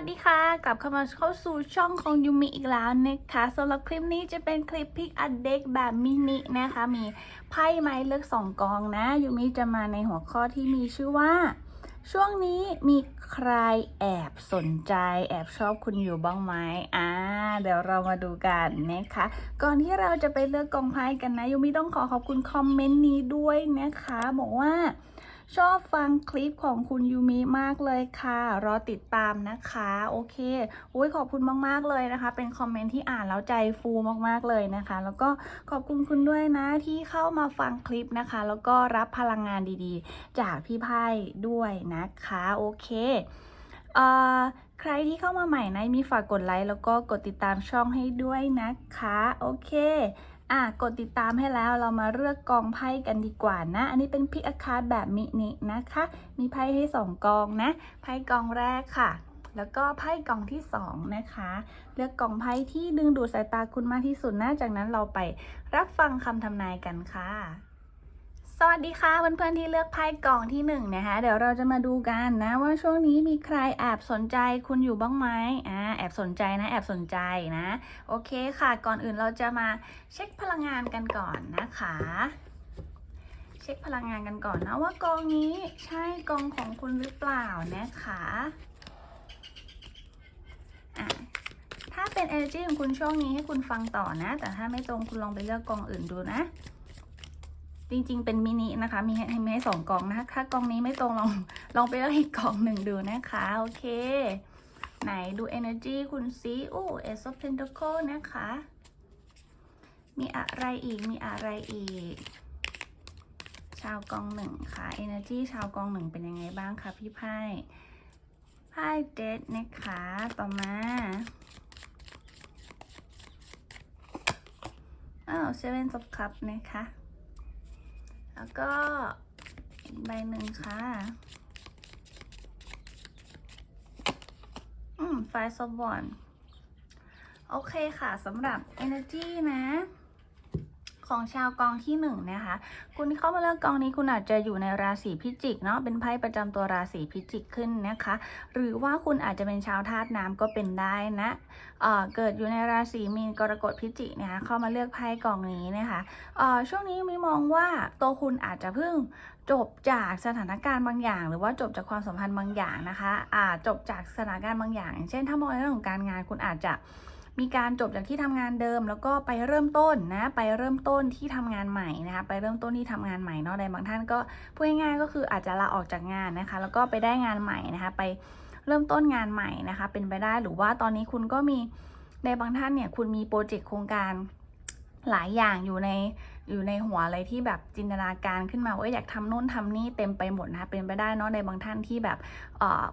สดีค่ะ กลับเข้ามาเข้าสู่ช่องของยูมิอีกแล้วนะคะสำหรับคลิปนี้จะเป็นคลิปพิกอัดเด็กแบบมินินะคะ มีไพ่ไม้เลือกสองกองนะยูมิจะมาในหัวข้อที่มีชื่อว่า ช่วงนี้มีใครแอบสนใจ แอบชอบคุณอยู่บ้างไหมอ่าเดี๋ยวเรามาดูกันนะคะ ก่อนที่เราจะไปเลือกกองไพ่กันนะยูมิต้องขอขอบคุณคอมเมนต์นี้ด้วยนะคะ บอกว่า ชอบฟังคลิปของคุณยูมิมากเลยค่ะ รอติดตามนะคะ โอเคอุ้ยขอบคุณมาก ๆ เลยนะคะ เป็นคอมเมนต์ที่อ่านแล้วใจฟูมาก ๆ เลยนะคะ แล้วก็ขอบคุณคุณด้วยนะที่เข้ามาฟังคลิปนะคะ แล้วก็รับพลังงานดีๆ จากพี่ไพ่ด้วยนะคะ โอเคเอ่อใครที่เข้ามาใหม่นะมีฝากกดไลค์แล้วก็กดติดตามช่องให้ด้วยนะคะ โอเค อะกดติดตามให้แล้วเรามาเลือกกองไพ่กันดีกว่านะ อันนี้เป็นพิกอาคาร์ดแบบมินินะคะ มีไพ่ให้สองกองนะไพ่กองแรกค่ะ แล้วก็ไพ่กองที่สองนะคะ เลือกกองไพ่ที่ดึงดูดสายตาคุณมากที่สุดนะจากนั้นเราไปรับฟังคำทำนายกันค่ะ สวัสดีค่ะเพื่อนๆที่เลือกไพ่กล่องที่หนึ่งนะคะเดี๋ยวเราจะมาดูกันนะว่าช่วงนี้มีใครแอบสนใจคุณอยู่บ้างไหมอ่าแอบสนใจนะแอบสนใจนะ โอเคค่ะก่อนอื่นเราจะมาเช็คพลังงานกันก่อนนะคะ เช็คพลังงานกันก่อนนะว่ากองนี้ใช่กองของคุณหรือเปล่านะคะอะถ้าเป็น energy ของคุณช่วงนี้ให้คุณฟังต่อนะ แต่ถ้าไม่ตรงคุณลองไปเลือกกองอื่นดูนะ จริง ๆ เป็นมินินะคะ มีให้ให้สองกล่องนะคะถ้ากองนี้ไม่ตรงลองลองไปเลือกอีกกองหนึ่งดูนะคะ โอเค ไหนดู energy คุณซิอู้ ace of pentacle นะคะ มีอะไรอีกมีอะไรอีก ชาวกองหนึ่งค่ะ energy ชาวกองหนึ่งเป็นยังไงบ้างคะพี่ไพ่ไพ่เดดนะคะ ต่อมาอ้าว seven of cup นะคะ แล้วก็อีกใบหนึ่งค่ะ อืม five of one โอเคค่ะสำหรับ energy นะ ของชาวกองที่หนึ่งนะคะ คุณเข้ามาเลือกกองนี้คุณอาจจะอยู่ในราศีพิจิกเนาะเป็นไพ่ประจำตัวราศีพิจิกขึ้นนะคะ หรือว่าคุณอาจจะเป็นชาวธาตุน้ำก็เป็นได้นะเเกิดอยู่ในราศีมีนกรกฎพิจิกนะคะเข้ามาเลือกไพ่กองนี้นะคะเอ่อช่วงนี้มีมองว่าตัวคุณอาจจะเพิ่งจบจากสถานการณ์บางอย่าง หรือว่าจบจากความสัมพันธ์บางอย่างนะคะอาจบจากสถานการณ์บางอย่าง เช่นถ้ามองในเรื่องของการงานคุณอาจจะ มีการจบจากที่ทำงานเดิม แล้วก็ไปเริ่มต้นนะไปเริ่มต้นที่ทำงานใหม่นะคะไปเริ่มต้นที่ทำงานใหม่เนาะในบางท่านก็พูดง่ายๆก็คืออาจจะลาออกจากงานนะคะ แล้วก็ไปได้งานใหม่นะคะไปเริ่มต้นงานใหม่นะคะ เป็นไปได้หรือว่าตอนนี้คุณก็มีในบางท่านเนี่ยคุณมีโปรเจกต์โครงการหลายอย่างอยู่ใน อยู่ในหัวอะไรที่แบบจินตนาการขึ้นมาว่าอยากทำโน่นทำนี่เต็มไปหมดนะคะเป็นไปได้เนาะในบางท่านที่แบบ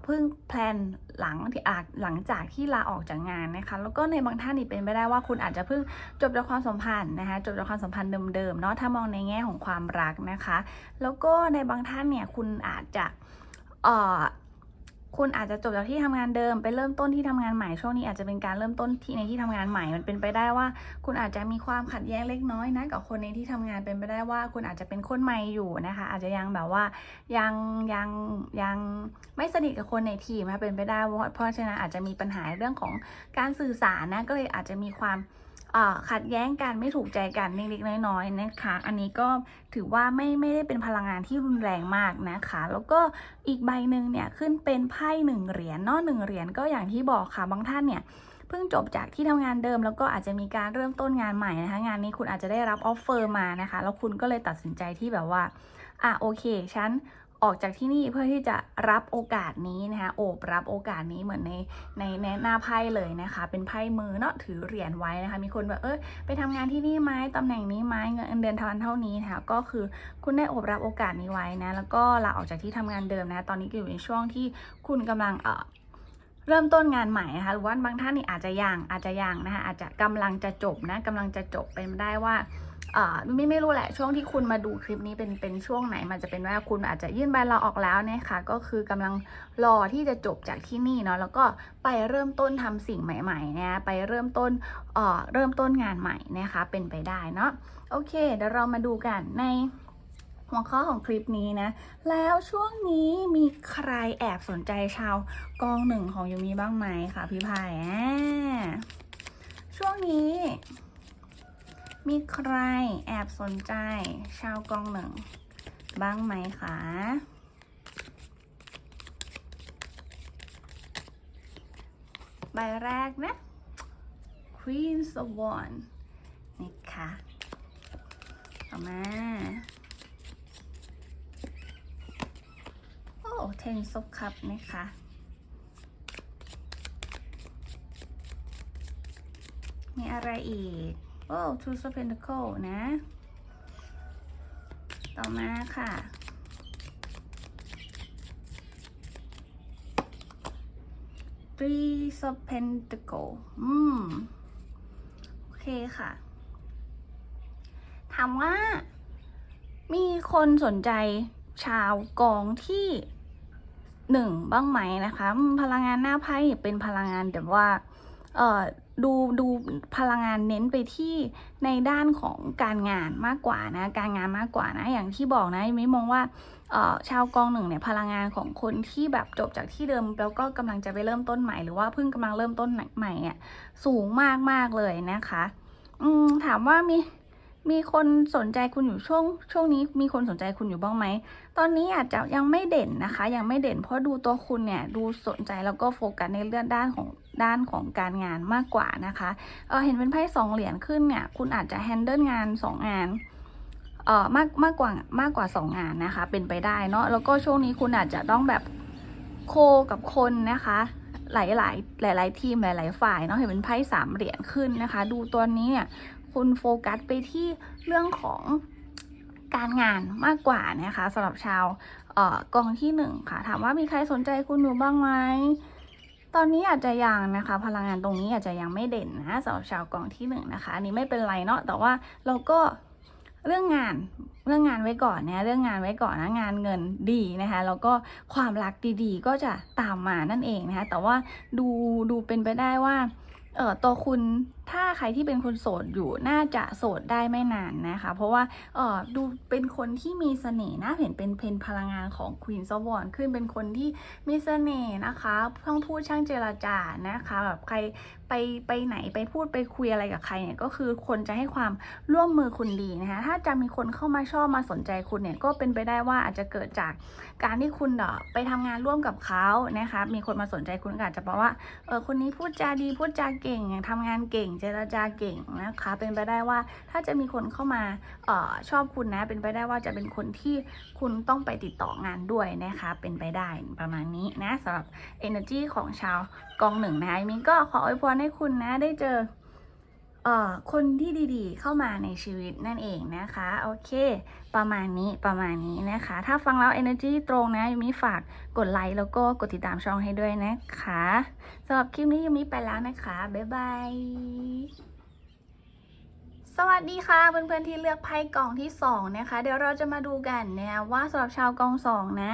เพิ่งแพลนหลังที่อาหลังจากที่ลาออกจากงานนะคะแล้วก็ในบางท่านนี่เป็นไปได้ว่าคุณอาจจะเพิ่งจบจากความสัมพันธ์นะคะจบจากความสัมพันธ์เดิมๆเนาะถ้ามองในแง่ของความรักนะคะ แล้วก็ในบางท่านเนี่ยคุณอาจจะ คุณอาจจะจบจากที่ทำงานเดิมไปเริ่มต้นที่ทำงานใหม่ช่วงนี้อาจจะเป็นการเริ่มต้นที่ในที่ทำงานใหม่มันเป็นไปได้ว่า คุณอาจจะมีความขัดแย้งเล็กน้อยนะกับคนในที่ทำงานเป็นไปได้ว่า คุณอาจจะเป็นคนใหม่อยู่นะคะ อาจจะยังแบบว่ายังยังยังไม่สนิทกับคนในทีมนะเป็นไปได้เพราะเพราะฉะนั้นอาจจะมีปัญหาเรื่องของการสื่อสารนะก็เลยอาจจะมีความ ขัดแย้งกันไม่ถูกใจกันเล็กๆน้อยๆนะคะ อันนี้ก็ถือว่าไม่ไม่ได้เป็นพลังงานที่รุนแรงมากนะคะ แล้วก็อีกใบหนึ่งเนี่ยขึ้นเป็นไพ่หนึ่งเหรียญนอะหนึ่งเหรียญก็อย่างที่บอกค่ะบางท่านเนี่ยเพิ่งจบจากที่ทำงานเดิมแล้วก็อาจจะมีการเริ่มต้นงานใหม่นะคะ งานนี้คุณอาจจะได้รับออฟเฟอร์มานะคะ แล้วคุณก็เลยตัดสินใจที่แบบว่าอะโอเค ฉัน ออกจากที่นี่เพื่อที่จะรับโอกาสนี้นะคะโอบรับโอกาสนี้เหมือนในในในหน้าไพ่เลยนะคะ เป็นไพ่มือเนาะถือเหรียญไว้นะคะ มีคนแบบเออไปทำงานที่นี่ไหมตำแหน่งนี้ไหมเงินเดือนทวันเท่านี้นะคะก็คือคุณได้โอบรับโอกาสนี้ไว้นะแล้วก็ลาออกจากที่ทำงานเดิมนะตอนนี้ก็อยู่ในช่วงที่คุณกำลังเออเริ่มต้นงานใหม่นะคะหรือว่าบางท่านนี่อาจจะยังอาจจะยังนะคะอาจจะกำลังจะจบนะกำลังจะจบเป็นได้ว่า ไม่ไม่รู้แหละช่วงที่คุณมาดูคลิปนี้เป็นเป็นช่วงไหน มันจะเป็นว่าคุณอาจจะยื่นใบลาออกแล้วนะคะก็คือกำลังรอที่จะจบจากที่นี่เนาะแล้วก็ไปเริ่มต้นทำสิ่งใหม่ๆนะไปเริ่มต้นเอ่อเริ่มต้นงานใหม่นะคะเป็นไปได้เนาะโอเคเดี๋ยวเรามาดูกันในหัวข้อของคลิปนี้นะ แล้วช่วงนี้มีใครแอบสนใจชาวกองหนึ่งของยูมีบ้างไหมคะพี่พายอ่าช่วงนี้ มีใครแอบสนใจ ชาวกองหนึ่ง บ้างไหมคะใบแรกนะ Queen Swan นี่ค่ะต่อมา โอ้ Ten of Cup นะคะ มีอะไรอีก โอ้ Two of Pentacle นะ ต่อมาค่ะ Three of Pentacle อืม โอเคค่ะ ถามว่า มีคนสนใจชาวกองที่หนึ่งบ้างไหมนะคะ พลังงานหน้าไพ่เป็นพลังงานแต่ว่า ดูดูพลังงานเน้นไปที่ในด้านของการงานมากกว่านะการงานมากกว่านะอย่างที่บอกนะไม่มองว่าชาวกองหนึ่งเนี่ยพลังงานของคนที่แบบจบจากที่เดิมแล้วก็กำลังจะไปเริ่มต้นใหม่หรือว่าเพิ่งกำลังเริ่มต้นใหม่อะสูงมากมากเลยนะคะอืมถามว่ามีมีคนสนใจคุณอยู่ช่วงช่วงนี้มีคนสนใจคุณอยู่บ้างไหม ตอนนี้อาจจะยังไม่เด่นนะคะ ยังไม่เด่นเพราะดูตัวคุณเนี่ยดูสนใจแล้วก็โฟกัสในเรื่องด้านของ ด้านของการงานมากกว่านะคะเออเห็นเป็นไพ่สองเหรียญขึ้นเนี่ยคุณอาจจะแฮนเดิลงานสองงานเอ่อมากมากกว่ามากกว่าสองงานนะคะ เป็นไปได้เนาะแล้วก็ช่วงนี้คุณอาจจะต้องแบบโคกับคนนะคะ หลายหลายหลายหลายทีมหลายๆฝ่ายเนาะเห็นเป็นไพ่สามเหรียญขึ้นนะคะ ดูตัวนี้เนี่ยคุณโฟกัสไปที่เรื่องของการงานมากกว่านะคะสำหรับชาวเออกองที่หนึ่งค่ะ ถามว่ามีใครสนใจคุณอยู่บ้างไหม ตอนนี้อาจจะยังนะคะ พลังงานตรงนี้อาจจะยังไม่เด่นนะสำหรับชาวกองที่หนึ่งนะคะอันนี้ไม่เป็นไรเนาะแต่ว่าเราก็เรื่องงานเรื่องงานไว้ก่อนเนี่ยเรื่องงานไว้ก่อนนะงานเงินดีนะคะแล้วก็ความรักดีๆ ก็จะตามมานั่นเองนะคะแต่ว่าดูดูเป็นไปได้ว่าเออตัวคุณ ถ้าใครที่เป็นคนโสดอยู่น่าจะโสดได้ไม่นานนะคะ เพราะว่าเออดูเป็นคนที่มีเสน่ห์นะเห็นเป็นเพนพลังงานของควีนซอวอนขึ้นเป็นคนที่มีเสน่ห์นะคะช่างพูดช่างเจรจานะคะแบบใครไปไปไหนไปพูดไปคุยอะไรกับใครเนี่ยก็คือคนจะให้ความร่วมมือคุณดีนะคะถ้าจะมีคนเข้ามาชอบมาสนใจคุณเนี่ยก็เป็นไปได้ว่าอาจจะเกิดจากการที่คุณเดอไปทำงานร่วมกับเขานะคะมีคนมาสนใจคุณก็อาจจะเพราะว่าเออคนนี้พูดจาดีพูดจาเก่งทำงานเก่งเจรจาเก่งนะคะ เป็นไปได้ว่าถ้าจะมีคนเข้ามาออชอบคุณนะ เป็นไปได้ว่าจะเป็นคนที่คุณต้องไปติดต่องานด้วยนะคะ เป็นไปได้ประมาณนี้นะสำหรับ energy ของชาวกองหนึ่งนะคะมินก็ขออวยพรให้คุณนะได้เจอ คนที่ดีๆ เข้ามาในชีวิตนั่นเองนะคะ โอเค ประมาณนี้ประมาณนี้นะคะ ถ้าฟังแล้ว energy ตรงนะยูมิฝากกดไลค์แล้วก็กดติดตามช่องให้ด้วยนะคะสำหรับคลิปนี้ยูมิไปแล้วนะคะ บ๊ายบายสวัสดีค่ะเพื่อนๆที่เลือกไพ่กล่องที่ 2 นะคะ เดี๋ยวเราจะมาดูกันนะว่าสำหรับชาวกองสองนะ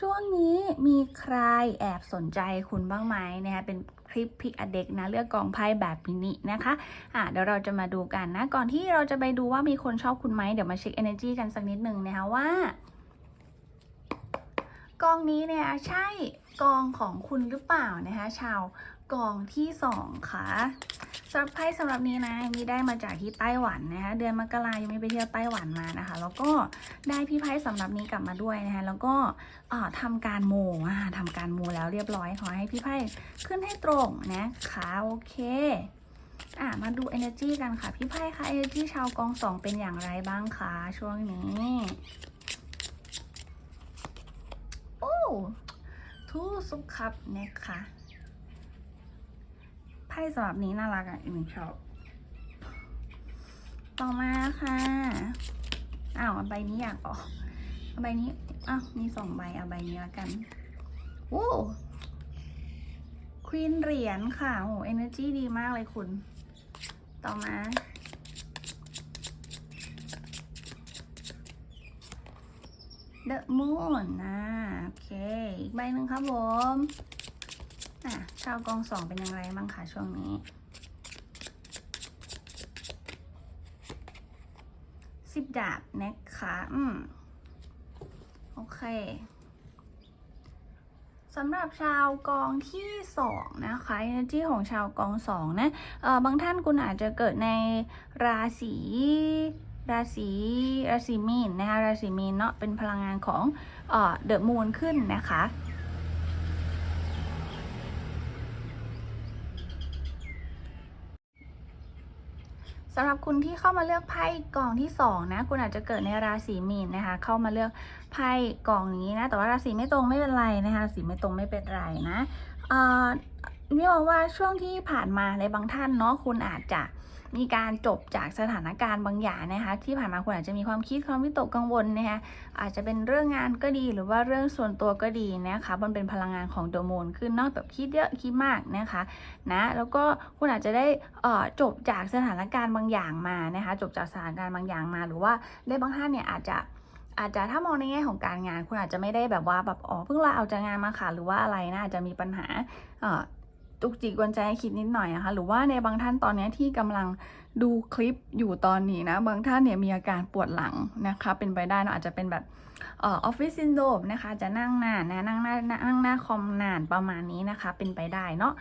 ช่วงนี้มีใครแอบสนใจคุณบ้างไหมนะคะเป็น ลิปพิกอเด็กนะเลือกกองไพ่แบบมินินะคะอะเดี๋ยวเราจะมาดูกันนะ ก่อนที่เราจะไปดูว่ามีคนชอบคุณไหมเดี๋ยวมาเช็ค energy กันสักนิดหนึ่งนะคะว่ากองนี้เนี่ยใช่กองของคุณหรือเปล่านะคะชาว กล่องที่สองค่ะสำหรับไพ่สำหรับนี้นะมีได้มาจากที่ไต้หวันนะคะเดือนมกรายังไม่ไปเที่ยวไต้หวันมานะคะ แล้วก็ได้พี่ไพ่สำหรับนี้กลับมาด้วยนะคะแล้วก็เอ่อทำการโมอ่าทำการโมแล้วเรียบร้อยขอให้พี่ไพ่ขึ้นให้ตรงนะคะโอเคอะมาดู energy กันค่ะ พี่ไพ่คะ energy ชาวกองสองเป็นอย่างไรบ้างคะช่วงนี้โอ้ทูสุขครับนะคะ พ่สำหรับนี้น่ารักอะอีมินชอบ ต่อมาค่ะอ้าวใบนี้อยากออกใบนี้อ้าวมีสองใบเอาใบนี้ละกันโอ้ควีนเหรียญค่ะโอ้เอเนอร์จีดีมากเลยคุณ ต่อมา The Moon นะโอเค อีกใบหนึ่งครับผม อะชาวกองสองเป็นยังไงบ้างคะช่วงนี้ สิบดาบนะคะอืมโอเคสำหรับชาวกองที่สองนะคะ energy ของชาวกองสองนะเอ่อบางท่านคุณอาจจะเกิดในราศีราศีราศีมีนนะคะราศีมีนเนาะเป็นพลังงานของเอ่อเดอะมูนขึ้นนะคะ สำหรับคุณที่เข้ามาเลือกไพ่กองที่สองนะ คุณอาจจะเกิดในราศีมีนนะคะ เข้ามาเลือกไพ่กองนี้นะ แต่ว่าราศีไม่ตรงไม่เป็นไรนะคะ ราศีไม่ตรงไม่เป็นไรนะเอ่อนี่มองว่าช่วงที่ผ่านมาในบางท่านเนาะ คุณอาจจะ มีการจบจากสถานการณ์บางอย่างนะคะที่ผ่านมาคุณอาจจะมีความคิดความวิตกกังวลนะคะอาจจะเป็นเรื่องงานก็ดีหรือว่าเรื่องส่วนตัวก็ดีนะคะมันเป็นพลังงานของโดโมนขึ้นนอกแบบคิดเยอะคิดมากนะคะนะแล้วก็คุณอาจจะได้จบจากสถานการณ์บางอย่างมานะคะจบจากสถานการณ์บางอย่างมา หรือว่าได้บางท่านเนี่ยอาจจะอาจจะถ้ามองในแง่ของการงาน คุณอาจจะไม่ได้แบบว่าแบบอ๋อเพิ่งลาออกจากงานมาค่ะหรือว่าอะไรนะอาจจะมีปัญหา จุกจิกกวนใจให้คิดนิดหน่อยนะคะ หรือว่าในบางท่านตอนนี้ที่กำลังดูคลิปอยู่ตอนนี้นะ บางท่านเนี่ยมีอาการปวดหลังนะคะ เป็นไปได้เนะอาจจะเป็นแบบออฟฟิศซินโดรมนะคะ จะนั่งนานนะนั่งหน้านั่งหน้าคอมนานประมาณนี้นะคะ เป็นไปได้เนาะ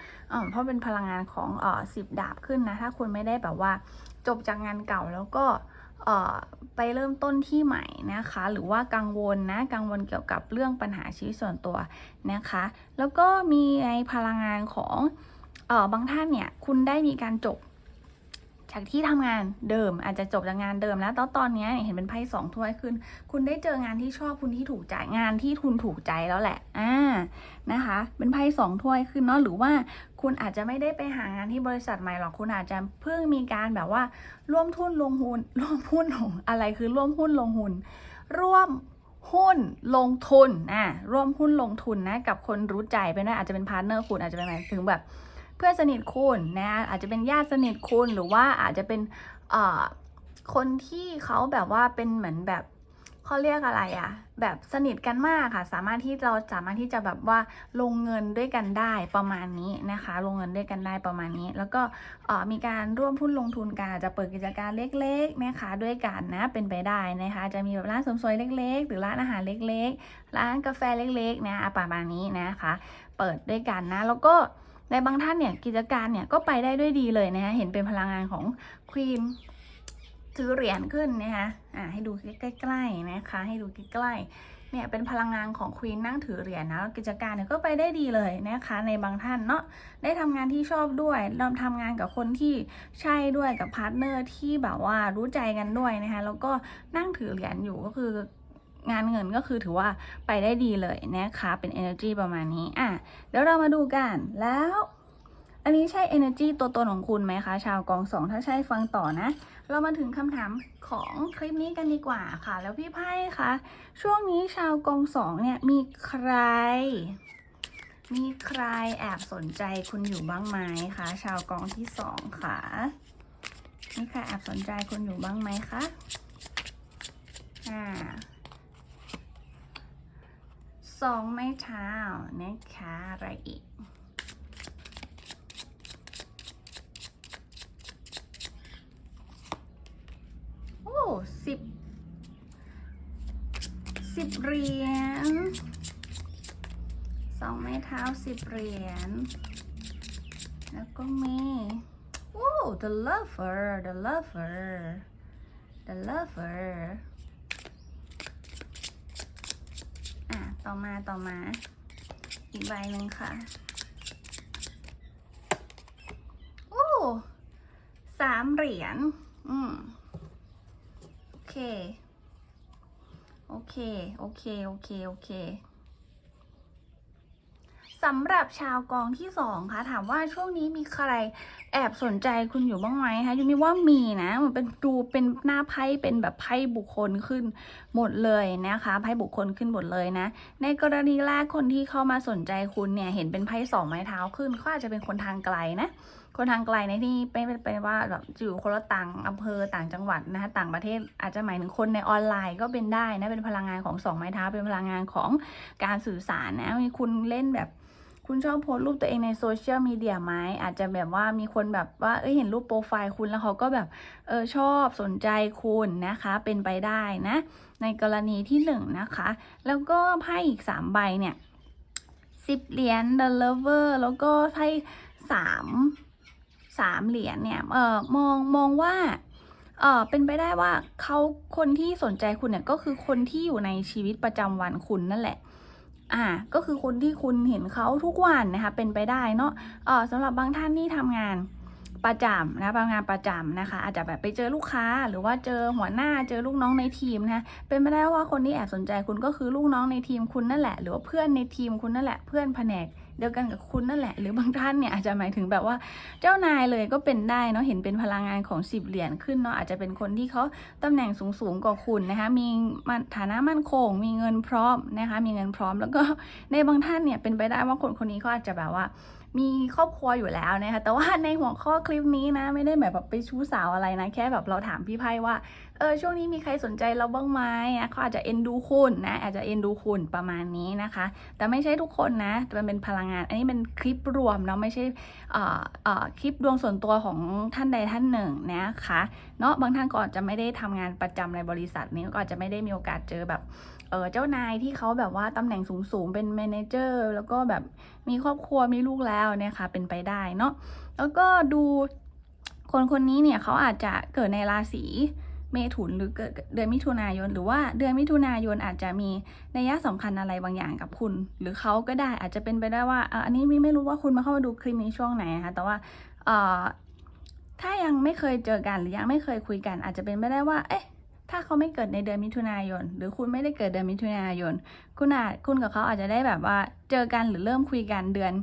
เพราะเป็นพลังงานของออสิบดาบขึ้นนะ ถ้าคุณไม่ได้แบบว่าจบจากงานเก่าแล้วก็ ไปเริ่มต้นที่ใหม่นะคะ หรือว่ากังวลนะกังวลเกี่ยวกับเรื่องปัญหาชีวิตส่วนตัวนะคะ แล้วก็มีในพลังงานของเออบางท่านเนี่ยคุณได้มีการจบจากที่ทำงานเดิมอาจจะจบจากงานเดิมแล้วตอนตอนนี้เห็นเป็นไพ่สองถ้วยขึ้น คุณได้เจองานที่ชอบคุณที่ถูกใจงานที่ทุนถูกใจแล้วแหละอ่านะคะ เป็นไพ่สองถ้วยขึ้นเนาะหรือว่า คุณอาจจะไม่ได้ไปหางานที่บริษัทใหม่หรอกคุณอาจจะเพิ่งมีการแบบว่า ร่วมทุนลงหุ้นร่วมหุ้นลงอะไรคือร่วมหุ้นลงหุ้นร่วมหุ้นลงทุนอะร่วมหุ้นลงทุนนะกับคนรู้ใจเป็นได้อาจจะเป็นพาร์ทเนอร์คุณอาจจะเป็นหมายถึงแบบ เพื่อนสนิทคุณนะอาจจะเป็นญาติสนิทคุณหรือว่าอาจจะเป็นเอ่อคนที่เขาแบบว่าเป็นเหมือนแบบเขาเรียกอะไรอะ แบบสนิทกันมากค่ะ สามารถที่เราสามารถที่จะแบบว่าลงเงินด้วยกันได้ประมาณนี้นะคะ ลงเงินด้วยกันได้ประมาณนี้ แล้วก็มีการร่วมหุ้นลงทุนกันอาจจะเปิดกิจการเล็กๆนะคะด้วยกันนะเป็นไปได้นะคะ จะมีแบบร้านเสริมสวยเล็ก ๆ หรือร้านอาหารเล็ก ๆ ร้านกาแฟเล็กๆนะอะประมาณนี้นะคะ เปิดด้วยกันนะแล้วก็ในบางท่านเนี่ยกิจการเนี่ยก็ไปได้ด้วยดีเลยนะคะเห็นเป็นพลังงานของควีน ถือเหรียญขึ้นนะคะอ่าให้ดูใกล้ๆนะคะ ให้ดูใกล้ๆเนี่ยเป็นพลังงานของควีนนั่งถือเหรียญนะแล้วกิจการเนี่ยก็ไปได้ดีเลยนะคะ ในบางท่านเนาะได้ทำงานที่ชอบด้วยเริ่มทำงานกับคนที่ใช่ด้วยกับพาร์ทเนอร์ที่แบบว่ารู้ใจกันด้วยนะคะแล้วก็นั่งถือเหรียญอยู่ก็คืองานเงินก็คือถือว่าไปได้ดีเลยนะคะ เป็น energy ประมาณนี้อะเดี๋ยวเรามาดูกันแล้ว อันนี้ใช่ energy ตัวตนของคุณไหมคะ ชาวกองสองถ้าใช่ฟังต่อนะ เรามาถึงคำถามของคลิปนี้กันดีกว่าค่ะ แล้วพี่ไพ่คะช่วงนี้ชาวกองสองเนี่ยมีใคร มีใครแอบสนใจคุณอยู่บ้างไหมคะ ชาวกองที่สองค่ะมีใครแอบสนใจคุณอยู่บ้างไหมคะอ่าสองไม้เท้านะคะอะไรอีก สิบสิบเหรียญสองไม้เท้าสิบเหรียญ แล้วก็มีโอ้ the lover the lover the lover อะ ต่อมาต่อมา อีกใบหนึ่งค่ะ โอ้สามเหรียญ อืม เค โอเค โอเค โอเค โอเคสำหรับชาวกองที่สองคะถามว่าช่วงนี้มีใครแอบสนใจคุณอยู่บ้างไหมคะยูมีว่ามีนะมันเป็นดูเป็นหน้าไพ่เป็นแบบไพ่บุคคลขึ้นหมดเลยนะคะไพ่บุคคลขึ้นหมดเลยนะ ในกรณีแรกคนที่เข้ามาสนใจคุณเนี่ยเห็นเป็นไพ่สองไม้เท้าขึ้นเขาอาจจะเป็นคนทางไกลนะ คนทางไกลในที่ไม่เป็นไปว่าแบบอยู่คนละต่างอำเภอต่างจังหวัดนะคะต่างประเทศอาจจะหมายถึงคนในออนไลน์ก็เป็นได้นะเป็นพลังงานของสองไม้เท้าเป็นพลังงานของการสื่อสารนะมีคุณเล่นแบบคุณชอบโพสต์รูปตัวเองในโซเชียลมีเดียไหมอาจจะแบบว่ามีคนแบบว่าเอ้ยเห็นรูปโปรไฟล์คุณแล้วเขาก็แบบเออชอบสนใจคุณนะคะ เป็นไปได้นะ ในกรณีที่หนึ่งนะคะ แล้วก็ไพ่อีกสามใบเนี่ยสิบเหรียญ The Lover แล้วก็ไพ่สาม สามเหรียญเนี่ยเออมองมองว่าเออเป็นไปได้ว่าเขาคนที่สนใจคุณเนี่ยก็คือคนที่อยู่ในชีวิตประจำวันคุณนั่นแหละอ่าก็คือคนที่คุณเห็นเขาทุกวันนะคะเป็นไปได้เนาะเออสำหรับบางท่านที่ทำงาน ประจำนะทำงานประจำนะคะ อาจจะแบบไปเจอลูกค้า หรือว่าเจอหัวหน้าเจอลูกน้องในทีมนะเป็นไปได้ว่าคนที่แอบสนใจคุณก็คือลูกน้องในทีมคุณนั่นแหละ หรือว่าเพื่อนในทีมคุณนั่นแหละเพื่อนแผนกเดียวกันกับคุณนั่นแหละ หรือบางท่านเนี่ยอาจจะหมายถึงแบบว่าเจ้านายเลยก็เป็นได้เนาะเห็นเป็นพลังงานของสิบเหรียญขึ้นเนาะอาจจะเป็นคนที่เขาตำแหน่งสูงสูงๆกว่าคุณนะคะมีฐานะมั่นคง มีเงินพร้อมนะคะมีเงินพร้อมแล้วก็ในบางท่านเนี่ยเป็นไปได้ว่าคนคนนี้เขาอาจจะแบบว่า มีครอบครัวอยู่แล้วนะคะแต่ว่าในหัวข้อคลิปนี้นะ ไม่ได้แบบแบบไปชู้สาวอะไรนะ แค่แบบเราถามพี่ไพ่ว่า ออช่วงนี้มีใครสนใจเราบ้างไหมอะเขาอาจจะเอ็นดูคุณนะอาจจะเอ็นดูคุณประมาณนี้นะคะ แต่ไม่ใช่ทุกคนนะมันเป็นพลังงาน อันนี้เป็นคลิปรวมเนาะไม่ใช่คลิปดวงส่วนตัวของท่านใดท่านหนึ่งนะคะเนาะบางท่านก็อาจจะไม่ได้ทำงานประจำในบริษัทนี้ก็อาจจะไม่ได้มีโอกาสเจอแบบเออเจ้านายที่เขาแบบว่าตำแหน่งสูงๆ เป็นแมเนเจอร์แล้วก็แบบมีครอบครัวมีลูกแล้วเนี่ยค่ะ เป็นไปได้เนาะแล้วก็ดูคนคนนี้เนี่ยเขาอาจจะเกิดในราศี เมถุนหรือเกิดเดือนมิถุนายน หรือว่าเดือนมิถุนายนอาจจะมีนัยสำคัญอะไรบางอย่างกับคุณ หรือเขาก็ได้อาจจะเป็นไปได้ว่าอันนี้มิไม่รู้ว่าคุณมาเข้ามาดูคลิปนี้ช่วงไหนนะคะแต่ว่าถ้ายังไม่เคยเจอกันหรือยังไม่เคยคุยกัน อาจจะเป็นไปได้ว่า เอ๊ะถ้าเขาไม่เกิดในเดือนมิถุนายน หรือคุณไม่ได้เกิดเดือนมิถุนายน คุณอาจคุณกับเขาอาจจะได้แบบว่าเจอกันหรือเริ่มคุยกันเดือน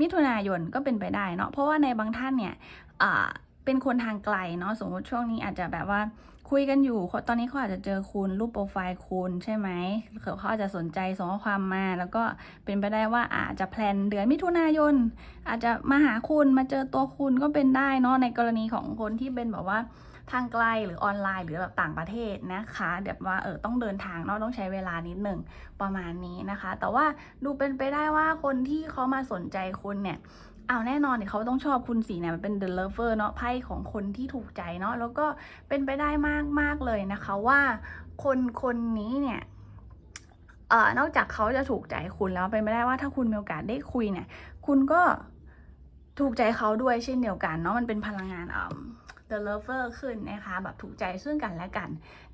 มิถุนายนก็เป็นไปได้เนาะเพราะว่าในบางท่านเนี่ยเป็นคนทางไกลเนาะสมมติช่วงนี้อาจจะแบบว่า คุยกันอยู่ตอนนี้เขาอาจจะเจอคุณรูปโปรไฟล์คุณใช่ไหมเขาอาจจะสนใจส่งข้อความมา แล้วก็เป็นไปได้ว่าอาจจะแพลนเดือนมิถุนายน อาจจะมาหาคุณมาเจอตัวคุณก็เป็นได้เนาะในกรณีของคนที่เป็นแบบว่า ทางไกลหรือออนไลน์หรือแบบต่างประเทศนะคะแบบว่าเออต้องเดินทางเนาะต้องใช้เวลานิดหนึ่งประมาณนี้นะคะ แต่ว่าดูเป็นไปได้ว่าคนที่เขามาสนใจคุณเนี่ยเอาแน่นอนเนี่ยเขาต้องชอบคุณสีเนี่ยมันเป็น the lover เนาะไพ่ของคนที่ถูกใจเนาะแล้วก็เป็นไปได้มากมากเลยนะคะว่าคนคนนี้เนี่ยเอ่อนอกจากเขาจะถูกใจคุณแล้วเป็นไปได้ว่าถ้าคุณมีโอกาสได้คุยเนี่ย คุณก็ถูกใจเขาด้วยเช่นเดียวกันเนาะมันเป็นพลังงานอ่า the lover ขึ้นนะคะแบบถูกใจซึ่งกันและกัน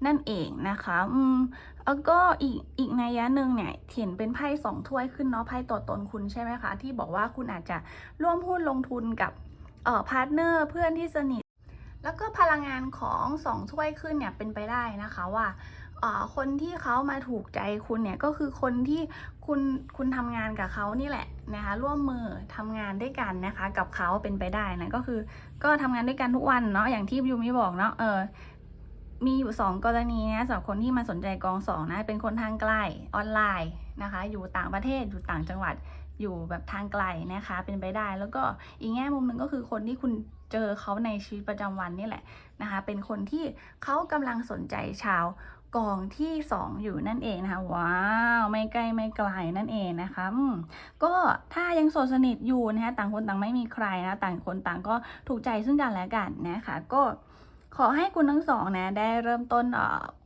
นั่นเองนะคะอืมแล้วก็อีกอีกนัยะหนึ่งเนี่ยเห็นเป็นไพ่สองถ้วยขึ้นเนาะไพ่ตัวตนคุณใช่ไหมคะ ที่บอกว่าคุณอาจจะร่วมหุ้นลงทุนกับเอ่อพาร์ทเนอร์เพื่อนที่สนิทแล้วก็พลังงานของสองถ้วยขึ้นเนี่ยเป็นไปได้นะคะว่า คนที่เขามาถูกใจคุณเนี่ยก็คือคนที่คุณคุณทำงานกับเขานี่แหละนะคะร่วมมือทำงานด้วยกันนะคะ กับเขาเป็นไปได้นะก็คือ ก็ทำงานด้วยกันทุกวันเนาะอย่างที่ยูมิบอกเนาะเออมีอยู่ 2 กรณีนะสำหรับคนที่มาสนใจกองสองนะเป็นคนทางไกลออนไลน์นะคะ อยู่ต่างประเทศอยู่ต่างจังหวัดอยู่แบบทางไกลนะคะ เป็นไปได้ แล้วก็อีกแง่มุมหนึ่งก็คือคนที่คุณเจอเขาในชีวิตประจำวันนี่แหละนะคะ เป็นคนที่เขากำลังสนใจชาว กองที่ 2 อยู่นั่นเองนะคะ ว้าว ไม่ใกล้ไม่ไกลนั่นเองนะคะก็ถ้ายังโสดสนิทอยู่นะคะต่างคนต่างไม่มีใครนะต่างคนต่างก็ถูกใจซึ่งกันและกันนะคะก็ ขอให้คุณทั้งสองนะได้เริ่มต้น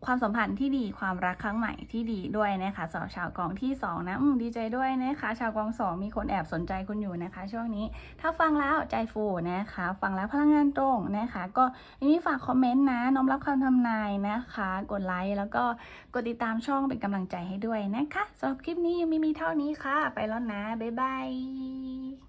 ความสัมพันธ์ที่ดีความรักครั้งใหม่ที่ดีด้วยนะคะสำหรับชาวกองที่สองนะอืมดีใจด้วยนะคะ ชาวกองสองมีคนแอบสนใจคุณอยู่นะคะ ช่วงนี้ ถ้าฟังแล้วใจฟูนะคะ ฟังแล้วพลังงานตรงนะคะ ก็ยังมีฝากคอมเมนต์นะน้อมรับคำทำนายนะคะ กดไลค์แล้วก็กดติดตามช่องเป็นกำลังใจให้ด้วยนะคะสำหรับคลิปนี้ยังมีมีเท่านี้ค่ะ ไปแล้วนะบ๊ายบาย